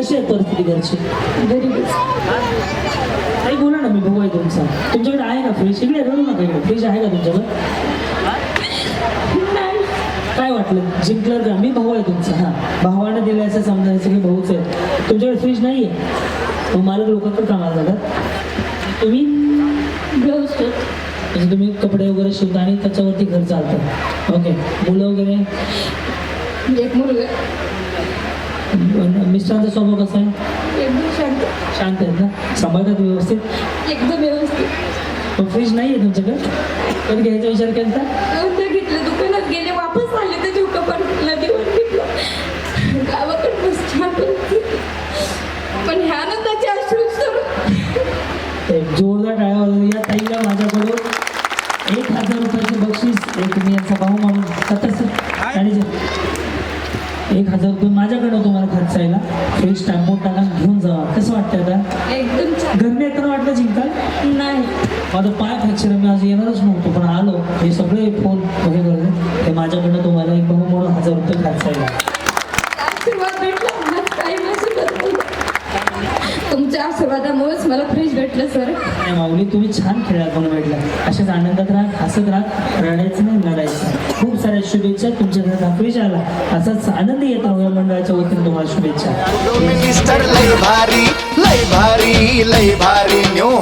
कशी आहे परिस्थिती घरची? काही बोला ना मी बघू आहे तुमचा. तुमच्याकडे आहे का फ्रीज इकडे रडू नका इकडे. फ्रीज आहे का तुमच्याकडे? काय वाटलं? जिंकलं का? मी भाऊ आहे तुमचा. हां. भावाने दिलं असं समजायचं की भाऊच आहे. तुमच्याकडे फ्रीज नाही आहे मग मालक लोकांकडे कामाला जातात. तुम्ही? म्हणजे तुम्ही कपडे वगैरे शिवता आणि त्याच्यावरती घर चालतं. ओके मुलं वगैरे? एक मुलगा. मिस्टरांचा स्वभाव कसा आहे? एकदम शांत. शांत आहेत ना? सांभाळतात व्यवस्थित? एकदम व्यवस्थित. पण फ्रीज नाही आहे तुमच्याकडे? कधी घ्यायचा विचार केला? नव्हतं घेतलं. दुकानात गेले वापस आले तर झोका पण नदीवर घेतलं. गावाकडे बस छान. पण ह्या ना त्याचे अश्रू सर एक जोरदार टाळ्या. या ताईला माझ्याकडून. एक हजार रुपयाचे बक्षीस एक मी यांचा भाऊ म्हणून सतत आणि एक हजार रुपये माझ्याकडं तुम्हाला खर्चायला. फ्रीज टाकून टाका घेऊन जावा कसं वाटतं आता? एकदम घरने येताना वाटलं जिंकाल? नाही. माझं पाय फ्रॅक्चर मी आज येणारच नव्हतो पण आलो. हे सगळे फोन हे करते. ते माझ्याकडनं तुम्हाला एक भाऊ म्हणून हजार रुपये खर्चायला. तुमच्या आशीर्वादामुळेच मला फ्रीज भेटलं सर नाही माऊली तुम्ही छान खेळात म्हणून भेटला. अशाच आनंदात राहा हसत राहा रडायचं नाही लढायचं खूप शुभेच्छा. तुमच्या घरात हा फ्रीज आला. असाच आनंद येत राहू मंडळाच्या वतीने तुम्हाला शुभेच्छा. लय भारी लय भारी लय भारी न्यू लय भारी